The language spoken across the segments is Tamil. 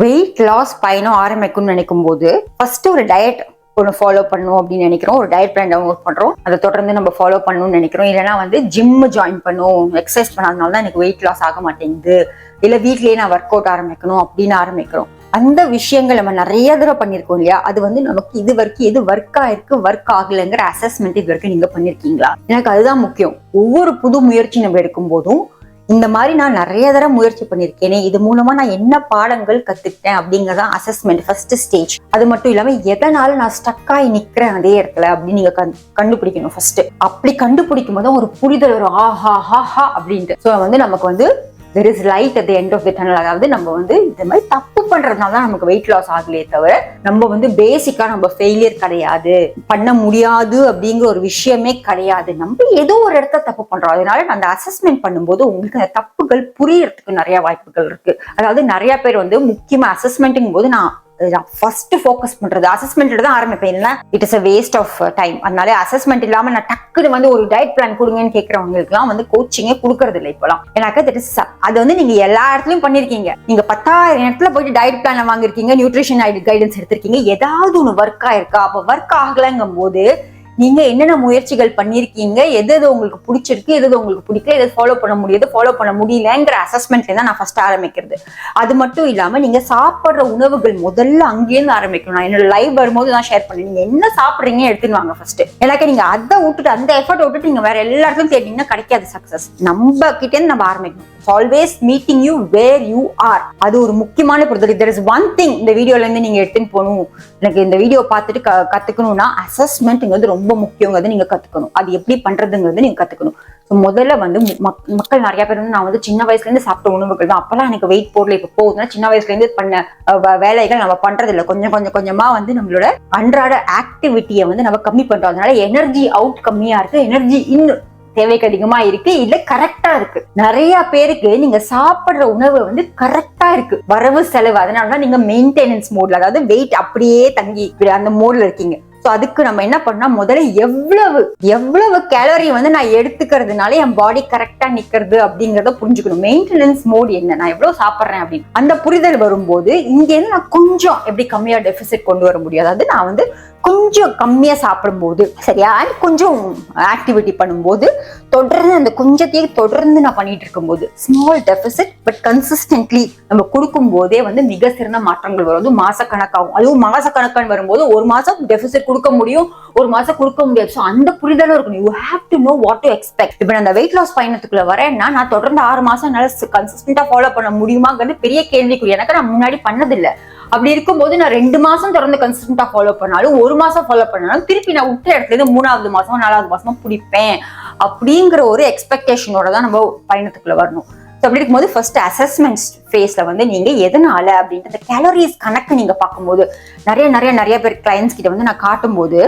வெயிட் லாஸ் பயணம் ஆரம்பிக்கும்னு நினைக்கும் போது ஃபர்ஸ்ட் ஒரு டயட் ஒன்று ஃபாலோ பண்ணணும் அப்படின்னு நினைக்கிறோம். ஒரு டயட் பிளான் டவுன்லோட் பண்ணுறோம் அதை தொடர்ந்து நம்ம ஃபாலோ பண்ணணும்னு நினைக்கிறோம். இல்லைனா வந்து ஜிம் ஜாயின் பண்ணும் எக்ஸசைஸ் பண்ணாதனால தான் எனக்கு வெயிட் லாஸ் ஆக மாட்டேங்குது. இல்லை வீட்லேயே நான் ஒர்க் அவுட் ஆரம்பிக்கணும் அப்படின்னு ஆரம்பிக்கிறோம். அந்த விஷயங்கள் நம்ம நிறைய தடவை பண்ணியிருக்கோம் இல்லையா? அது வந்து நமக்கு இது வரைக்கும் எது ஒர்க் ஆயிருக்கு ஒர்க் ஆகலைங்கிற அசஸ்மெண்ட் இது வரைக்கும் நீங்கள் பண்ணியிருக்கீங்களா எனக்கு அதுதான் முக்கியம். ஒவ்வொரு புது முயற்சி நம்ம எடுக்கும் போதும் இந்த மாதிரி நான் நிறைய தடவை முயற்சி பண்ணியிருக்கேனே இது மூலமா நான் என்ன பாடங்கள் கத்துக்கிட்டேன் அப்படிங்கறதான் அசஸ்மெண்ட் ஃபர்ஸ்ட் ஸ்டேஜ் அது மட்டும் இல்லாம எதனால நான் ஸ்டக் ஆகி நிக்கிறேன் அதே இடத்துல அப்படின்னு நீங்க கண்- கண்டுபிடிக்கணும் ஃபர்ஸ்ட் அப்படி கண்டுபிடிக்கும் போது ஒரு புரிதல் வரும். ஆஹா ஹா ஹா அப்படின்ட்டு. ஸோ வந்து நமக்கு வந்து there is light at end of the tunnel அதாவது நம்ம வந்து இந்த மாதிரி தப்பு பண்றதுனால தான் நமக்கு வெயிட் லாஸ் ஆகலையே தவிர நம்ம வந்து பேசிக்கா நம்ம ஃபெயிலியர் கிடையாது. பண்ண முடியாது அப்படிங்கிற ஒரு விஷயமே கிடையாது. நம்ம ஏதோ ஒரு இடத்த தப்பு பண்றோம். அதனால அந்த அசஸ்மெண்ட் பண்ணும்போது உங்களுக்கு அந்த தப்புகள் புரியறதுக்கு நிறைய வாய்ப்புகள் இருக்கு. அதாவது நிறைய பேர் வந்து முக்கியமா அசஸ்மெண்ட்டுங்கும் போது நான் ஃபர்ஸ்ட் ஃபோக்கஸ் பண்றது. அசஸ்மெண்ட் தான் ஆரம்பிப்பேன். இல்லைன்னா it is a waste of time அதனால அசஸ்மெண்ட் இல்லாம நான் டக்குனு வந்து ஒரு டயட் பிளான் கொடுங்கன்னு கேட்கறவங்களுக்குலாம் வந்து கோச்சிங்கே கொடுக்கறது இல்லை இப்போலாம். ஏன்னாக்கா தட் இஸ் அது வந்து நீங்க எல்லா இடத்துலயும் பண்ணிருக்கீங்க. நீங்க பத்தாயிரம் இடத்துல போயிட்டு டயட் பிளான் வாங்கிருக்கீங்க நியூட்ரிஷன் கைடன்ஸ் எடுத்திருக்கீங்க. ஏதாவது ஒன்று ஒர்க் ஆயிருக்கா அப்ப ஒர்க் ஆகலைங்கும் போது நீங்க என்னென்ன முயற்சிகள் பண்ணிருக்கீங்க? எது எது உங்களுக்கு பிடிச்சிருக்கு? எது எது உங்களுக்கு பிடிக்கல? எது ஃபாலோ பண்ண முடியுது? ஃபாலோ பண்ண முடியலங்கிற அசஸ்மெண்ட்ல தான் நான் ஃபர்ஸ்ட் ஆரம்பிக்கிறது. அது மட்டும் இல்லாம நீங்க சாப்பிட்ற உணவுகள் முதல்ல அங்கேருந்து ஆரம்பிக்கணும். நான் என்னோட லைவ் வரும்போது நான் ஷேர் பண்ணேன். நீங்க என்ன சாப்பிட்றீங்க எடுத்துன்னு வாங்க ஃபர்ஸ்ட் எனக்கு நீங்க அதை விட்டுட்டு அந்த எஃபர்ட் விட்டுட்டு நீங்க வேற எல்லாருக்கும் தேடினீங்கன்னா கிடைக்காது சக்சஸ் நம்ம கிட்டேருந்து நம்ம ஆரம்பிக்கணும். Always meeting you where you are அது ஒரு முக்கியமான புரிதல் தெர் இஸ் ஒன் திங் இந்த வீடியோல இருந்து நீங்க எடுத்துன்னு போகணும். எனக்கு இந்த வீடியோ பார்த்துட்டு க- கத்துக்கணும்னா அசஸ்மெண்ட்ங்கிறது ரொம்ப ரொம்ப முக்கியங்கிறது நீங்க கத்துக்கணும். அது எப்படி பண்றதுங்கிறது நீங்க கத்துக்கணும். ஸோ முதல்ல வந்து மக்- மக்கள் நிறைய பேர் வந்து நான் வந்து சின்ன வயசுல இருந்து சாப்பிட்ட உணவுகள் தான். அப்பெல்லாம் எனக்கு வெயிட் போடல. இப்போ போகுதுன்னா சின்ன வயசுல இருந்து பண்ண வ- வேலைகள் நம்ம பண்ணுறதில்ல கொஞ்சம் கொஞ்சம் கொஞ்சமா வந்து நம்மளோட அன்றாட ஆக்டிவிட்டியை வந்து நம்ம கம்மி பண்றோம். அதனால எனர்ஜி அவுட் கம்மியா இருக்கு. எனர்ஜி இன்னும் தேவைக்கு அதிகமா இருக்கு. இல்ல கரெக்டா இருக்கு. நிறைய பேருக்கு நீங்க சாப்பிடுற உணவு வந்து கரெக்டா இருக்கு. வரவு செலவு. அதனாலதான் நீங்க மெயின்டெனன்ஸ் மோட்ல அதாவது வெயிட் அப்படியே தங்கி அந்த மோட்ல இருக்கீங்க. ஸோ அதுக்கு நம்ம என்ன பண்ணா முதல்ல எவ்வளவு எவ்வளவு கேலரி வந்து நான் எடுத்துக்கிறதுனால என் பாடி கரெக்டா நிக்கிறது அப்படிங்கிறத புரிஞ்சுக்கணும். மெயின்டெனன்ஸ் மோட் என்ன? நான் எவ்வளவு சாப்பிட்றேன் அப்படின்னு. அந்த புரிதல் வரும்போது இங்கேருந்து நான் கொஞ்சம் எப்படி கம்மியா டெபிசிட் கொண்டு வர முடியும்? அதாவது நான் வந்து கொஞ்சம் கம்மியா சாப்பிடும்போது சரியா? கொஞ்சம் ஆக்டிவிட்டி பண்ணும்போது தொடர்ந்து அந்த கொஞ்சத்தையே தொடர்ந்து நான் பண்ணிட்டு இருக்கும்போது ஸ்மால் டெபிசிட் பட் கன்சிஸ்டன்ட்லி நம்ம கொடுக்கும் போதே வந்து மிக சிறந்த மாற்றங்கள் வரும். அதுவும் மாசக்கணக்காகும். அதுவும் மாசக்கணக்கான்னு வரும்போது ஒரு மாசம் டெபிசிட் கொடுக்க முடியும் ஒரு மாசம் கொடுக்க முடியாது. ஸோ அந்த புரிதலும் இருக்கணும். You have to know what to expect இப்போ நான் அந்த வெயிட் லாஸ் பயணத்துக்குள்ள வரேன்னா நான் தொடர்ந்து ஆறு மாசம் என்னால் கன்சிஸ்டன்டா ஃபாலோ பண்ண முடியுமாங்கிறது பெரிய கேள்விக்குரிய எனக்கு நான் முன்னாடி பண்ணதில்லை. அப்படி இருக்கும்போது நான் ரெண்டு மாசம் தொடர்ந்து கன்சிஸ்டண்டா ஃபாலோ பண்ணாலும் ஒரு மாசம் ஃபாலோ பண்ணாலும் திருப்பி நான் விட்ட இடத்துல இருந்து மூணாவது மாசம் நாலாவது மாசமா பிடிப்பேன். அப்படிங்கிற ஒரு எக்ஸ்பெக்டேஷனோட தான் நம்ம பயணத்துக்குள்ள வரணும். ஸோ அப்படி இருக்கும்போது ஃபர்ஸ்ட் அசஸ்மெண்ட் ஃபேஸ்ல வந்து நீங்க எதனால அப்படின்ட்டு அந்த கேலரிஸ் கணக்கு நீங்க பார்க்கும்போது நிறைய நிறைய நிறைய பேர் கிளைண்ட்ஸ் கிட்ட வந்து நான் காட்டும்போது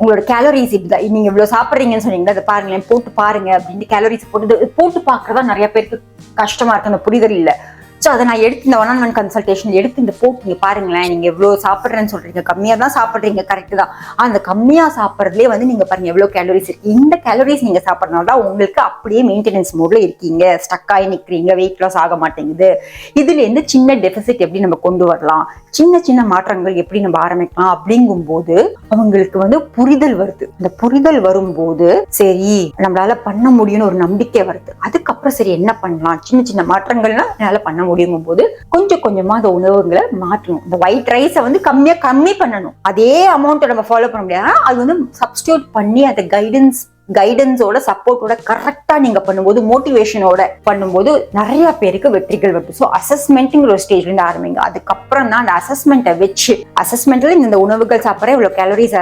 உங்களோட கேலரிஸ் இப்படிதான் நீங்க இவ்வளவு சாப்பிட்றீங்கன்னு சொன்னீங்க அதை பாருங்களேன் போட்டு பாருங்க அப்படின்ட்டு கேலரிஸ் போட்டு போட்டு பாக்குறதா நிறைய பேருக்கு கஷ்டமா இருக்கு அந்த புரிதல் இல்லை. ஸோ அதை நான் எடுத்து இந்த ஒன் ஆன் ஒன் கன்சல்டேஷன் எடுத்து இந்த போட் நீங்கள் பாருங்களேன் நீங்க எவ்வளோ சாப்பிட்றேன்னு சொல்றீங்க. கம்மியாக தான் சாப்பிட்றீங்க கரெக்ட் தான். அந்த கம்மியா சாப்பிட்றதுலேயே வந்து நீங்க பாருங்க எவ்வளவு கேலரிஸ் இருக்கு. இந்த கேலரிஸ் நீங்க சாப்பிட்றதுனால தான் உங்களுக்கு அப்படியே மெயின்டெனன்ஸ் மோட்ல இருக்கீங்க. ஸ்டக் ஆகி வெயிட் லாஸ் ஆக மாட்டேங்குது. இதுல இருந்து சின்ன டெபிசிட் எப்படி நம்ம கொண்டு வரலாம்? சின்ன சின்ன மாற்றங்கள் எப்படி நம்ம ஆரம்பிக்கலாம் அப்படிங்கும்போது அவங்களுக்கு வந்து புரிதல் வருது. அந்த புரிதல் வரும்போது சரி நம்மளால பண்ண முடியும்னு ஒரு நம்பிக்கை வருது. அதுக்கப்புறம் சரி என்ன பண்ணலாம்? சின்ன சின்ன மாற்றங்கள்லாம் என்னால் பண்ண முடியுங்கும் போது கொஞ்சம் கொஞ்சமா அந்த உணவுகளை மாற்றணும். இந்த ஒயிட் ரைஸை வந்து கம்மியா கம்மி பண்ணணும். அதே அமௌண்ட்டை நம்ம ஃபாலோ பண்ண முடியாது. அது வந்து சப்ஸ்டியூட் பண்ணி அந்த கைடன்ஸ் கைடன்ஸோட சப்போர்ட்டோட கரெக்டா நீங்க பண்ணும்போது மோட்டிவேஷனோட பண்ணும்போது நிறைய பேருக்கு வெற்றிகள் வருது ஸோ அசஸ்மெண்ட்டுங்கிற ஒரு ஸ்டேஜ்ல இருந்து ஆரம்பிங்க. அதுக்கப்புறம் தான் அந்த அசஸ்மெண்ட்டை வச்சு அசஸ்மெண்ட்ல இந்த உணவுகள் சாப்பிட்றேன் இவ்வளவு கேலரிஸ்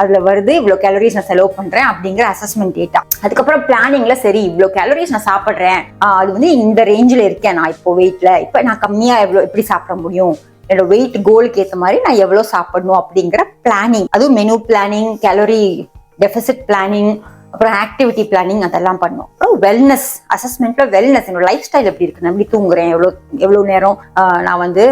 அதுல வருது இவ்வளவு கேலரிஸ் நான் செலவு பண்றேன் அப்படிங்கிற அசஸ்மெண்ட் டேட்டா அதுக்கப்புறம் பிளானிங்ல சரி இவ்வளவு கேலரிஸ் நான் சாப்பிட்றேன். அது வந்து இந்த ரேஞ்சில் இருக்கேன் நான் இப்போ வெயிட்ல இப்போ நான் கம்மியா எவ்வளவு எப்படி சாப்பிட முடியும்? என்னோட வெயிட் கோலுக்கு ஏற்ற மாதிரி நான் எவ்வளோ சாப்பிடணும் அப்படிங்கிற பிளானிங் அதுவும் menu planning calorie deficit planning அப்புறம் ஆக்டிவிட்டி பிளானிங் அதெல்லாம் பண்ணுவோம் வெல்னஸ் அசஸ்மெண்ட்ல வெல்னஸ் என்னோட லைஃப் ஸ்டைல் எப்படி இருக்கு நான் எப்படி தூங்குறேன் எவ்வளோ எவ்வளோ நேரம் நான் வந்து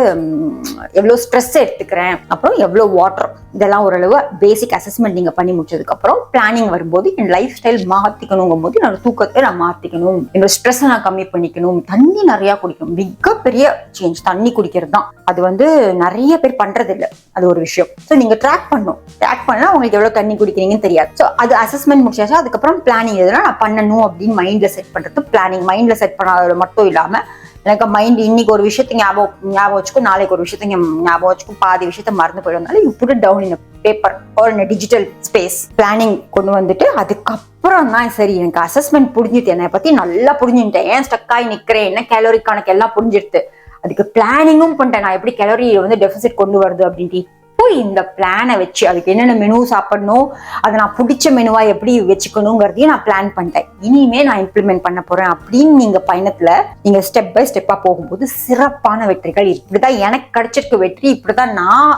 எவ்வளோ ஸ்ட்ரெஸ் எடுத்துக்கிறேன் அப்புறம் எவ்வளோ வாட்டர் இதெல்லாம் ஓரளவு பேசிக் அசஸ்மெண்ட் நீங்கள் பண்ணி முடிச்சதுக்கப்புறம் பிளானிங் வரும்போது என் லைஃப் ஸ்டைல் மாற்றிக்கணுங்கும் போது என்னோட தூக்கத்தை நான் மாற்றிக்கணும் என்னோட ஸ்ட்ரெஸ் நான் கம்மி பண்ணிக்கணும். தண்ணி நிறையா குடிக்கணும். மிகப்பெரிய சேஞ்ச் தண்ணி குடிக்கிறது தான் அது வந்து நிறைய பேர் பண்ணுறதில்ல அது ஒரு விஷயம். ஸோ நீங்கள் ட்ராக் பண்ணணும் ட்ராக் பண்ணால் உங்களுக்கு எவ்வளோ தண்ணி குடிக்கிறீங்கன்னு தெரியாது. ஸோ அது அசஸ்மெண்ட் முடிச்சாச்சு. அதுக்கப்புறம் பிளானிங் எதுனா நான் பண்ணணும் அப்படின்னு மைண்டில் செட் பண்ணுறது பிளானிங் மைண்ட்ல செட் பண்ணாதது மட்டும் இல்லாம எனக்கு மைண்ட் இன்னைக்கு ஒரு விஷயத்தை ஞாபகம் ஞாபகம் வச்சுக்கும் நாளைக்கு ஒரு விஷயத்தை ஞாபகம் வச்சுக்கும் பாதி விஷயத்த மறந்து போயிடும்னால you put down in paper or in digital space planning கொண்டு வந்துட்டு அதுக்கப்புறம் தான் சரி எனக்கு அசஸ்மெண்ட் புரிஞ்சுட்டு என்னை பத்தி நல்லா புரிஞ்சுட்டேன் ஏன் ஸ்டக் ஆகி நிக்கிறேன்? என்ன கேலரி கணக்கு எல்லாம் புரிஞ்சிடுது அதுக்கு பிளானிங்கும் பண்ணிட்டேன். நான் எப்படி கேலரி வந்து டெபிசிட் கொண்டு வருது அப்படின்ட்டு. இப்போ இந்த பிளானை வச்சு அதுக்கு என்னென்ன மெனு சாப்பிடணும் அதை நான் பிடிச்ச மெனுவாக எப்படி வச்சுக்கணுங்கிறதையும் நான் பிளான் பண்ணிட்டேன். இனிமே நான் இம்ப்ளிமெண்ட் பண்ண போகிறேன் அப்படின்னு நீங்கள் பயணத்தில் நீங்கள் ஸ்டெப் பை ஸ்டெப்பாக போகும்போது சிறப்பான வெற்றிகள் இப்படிதான் எனக்கு கிடைச்சிருக்க வெற்றி இப்படிதான் நான்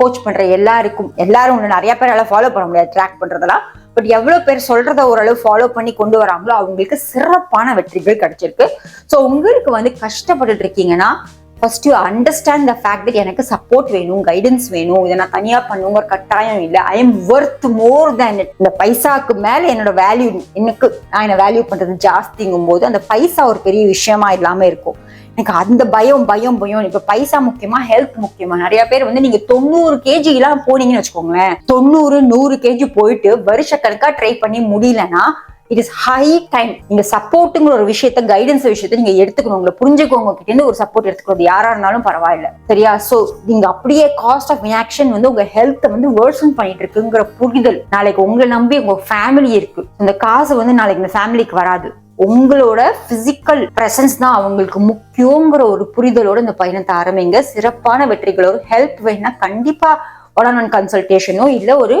கோச் பண்ற எல்லாருக்கும் எல்லாரும் ஒன்று நிறைய பேரால ஃபாலோ பண்ண முடியாது ட்ராக் பண்ணுறதெல்லாம் பட் எவ்வளோ பேர் சொல்கிறத ஓரளவு ஃபாலோ பண்ணி கொண்டு வராங்களோ அவங்களுக்கு சிறப்பான வெற்றிகள் கிடைச்சிருக்கு. ஸோ உங்களுக்கு வந்து கஷ்டப்பட்டுட்டு இருக்கீங்கன்னா first you understand the fact that எனக்கு சப்போர்ட் வேணும் கைடன்ஸ் வேணும். இதை நான் தனியாக பண்ணுங்கிற கட்டாயம் இல்லை. I am worth more than it இந்த பைசாக்கு மேல என்னோட வேல்யூ எனக்கு நான் என்னை வேல்யூ பண்றது ஜாஸ்திங்கும் போது அந்த பைசா ஒரு பெரிய விஷயமா இல்லாம இருக்கும். எனக்கு அந்த பயம் பயம் பயம். இப்போ பைசா முக்கியமா ஹெல்த் முக்கியமா. நிறைய பேர் வந்து நீங்க தொண்ணூறு கேஜி எல்லாம் போனீங்கன்னு வச்சுக்கோங்களேன். தொண்ணூறு நூறு கேஜி போயிட்டு வருஷக்கணக்காக ட்ரை பண்ணி முடியலன்னா இட் இஸ் ஹை டைம் நீங்க சப்போர்ட்டுங்கிற ஒரு விஷயத்த கைடன்ஸ் விஷயத்த நீங்க எடுத்துக்கணும். உங்களை புரிஞ்சுக்கோங்க கிட்ட இருந்து ஒரு சப்போர்ட் எடுத்துக்கிறது யாரா இருந்தாலும் பரவாயில்ல. சரியா? சோ நீங்க அப்படியே காஸ்ட் ஆஃப் இனாக்ஷன் வந்து உங்க ஹெல்த்தை வந்து வேர்சன் பண்ணிட்டு இருக்குங்கிற புரிதல் நாளைக்கு உங்களை நம்பி உங்க ஃபேமிலி இருக்கு. இந்த காசு வந்து நாளைக்கு இந்த ஃபேமிலிக்கு வராது. உங்களோட பிசிக்கல் பிரசன்ஸ் தான் அவங்களுக்கு முக்கியங்கிற ஒரு புரிதலோட இந்த பயணத்தை ஆரம்பிங்க. சிறப்பான வெற்றிகளோட ஹெல்ப் வேணா கண்டிப்பா ஒன் ஆன் ஒன் கன்சல்டேஷனோ இல்லை ஒரு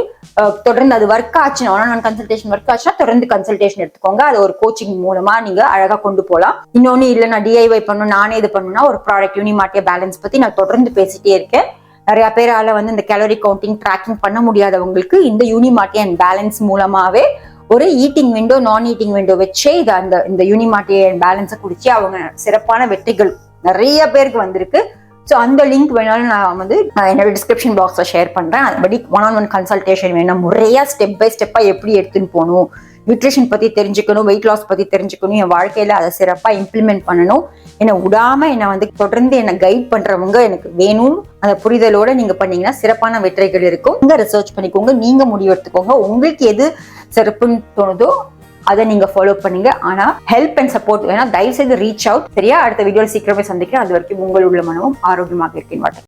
தொடர்ந்து அது ஒர்க் ஆச்சுன்னா one on one consultation work ஆச்சுன்னா தொடர்ந்து கன்சல்டேஷன் எடுத்துக்கோங்க. அது ஒரு கோச்சிங் மூலமா நீங்க அழகா கொண்டு போகலாம் இன்னொன்னு இல்லை நான் டிஐஒய் பண்ணணும் நானே இது பண்ணணும்னா ஒரு ப்ராடக்ட் யூனிமாட்டிய பேலன்ஸ் பத்தி நான் தொடர்ந்து பேசிட்டே இருக்கேன். நிறைய பேரால வந்து இந்த கேலரி கவுண்டிங் ட்ராக்கிங் பண்ண முடியாதவங்களுக்கு இந்த யூனிமாட்டிய அண்ட் பேலன்ஸ் மூலமாவே ஒரு ஈட்டிங் விண்டோ நான் ஈட்டிங் விண்டோ வச்சே இது அந்த இந்த யூனிமார்ட்டி அண்ட் பேலன்ஸை குடிச்சு அவங்க சிறப்பான வெற்றிகள் நிறைய பேருக்கு வந்திருக்கு. ஸோ அந்த லிங்க் வேணாலும் நான் வந்து நான் என்னோட டிஸ்கிரிப்ஷன் பாக்ஸில் ஷேர் பண்ணுறேன் அதுபடி ஒன் ஆன் ஒன் கன்சல்டேஷன் வேணும் முறையாக ஸ்டெப் பை ஸ்டெப்பாக எப்படி எடுத்துன்னு போகணும். நியூட்ரிஷன் பற்றி தெரிஞ்சுக்கணும் வெயிட் லாஸ் பற்றி தெரிஞ்சுக்கணும் என் வாழ்க்கையில் அதை சிறப்பாக இம்ப்ளிமெண்ட் பண்ணணும். என்னை விடாமல் என்னை வந்து தொடர்ந்து என்னை கைட் பண்ணுறவங்க எனக்கு வேணும். அந்த புரிதலோடு நீங்கள் பண்ணீங்கன்னா சிறப்பான வெற்றிகள் இருக்கும். இங்கே ரிசர்ச் பண்ணிக்கோங்க நீங்கள் முடிவெடுத்துக்கோங்க. உங்களுக்கு எது சிறப்புன்னு தோணுதோ அதை நீங்க ஃபாலோ பண்ணுங்க. ஆனா ஹெல்ப் அண்ட் சப்போர்ட் வேணா தயவு செய்து ரீச் அவுட் சரியா? அடுத்த வீடியோவில் சீக்கிரமே சந்திக்கிறேன். அது வரைக்கும் உங்கள் உள்ள மனமும் ஆரோக்கியமாக இருக்கேன்.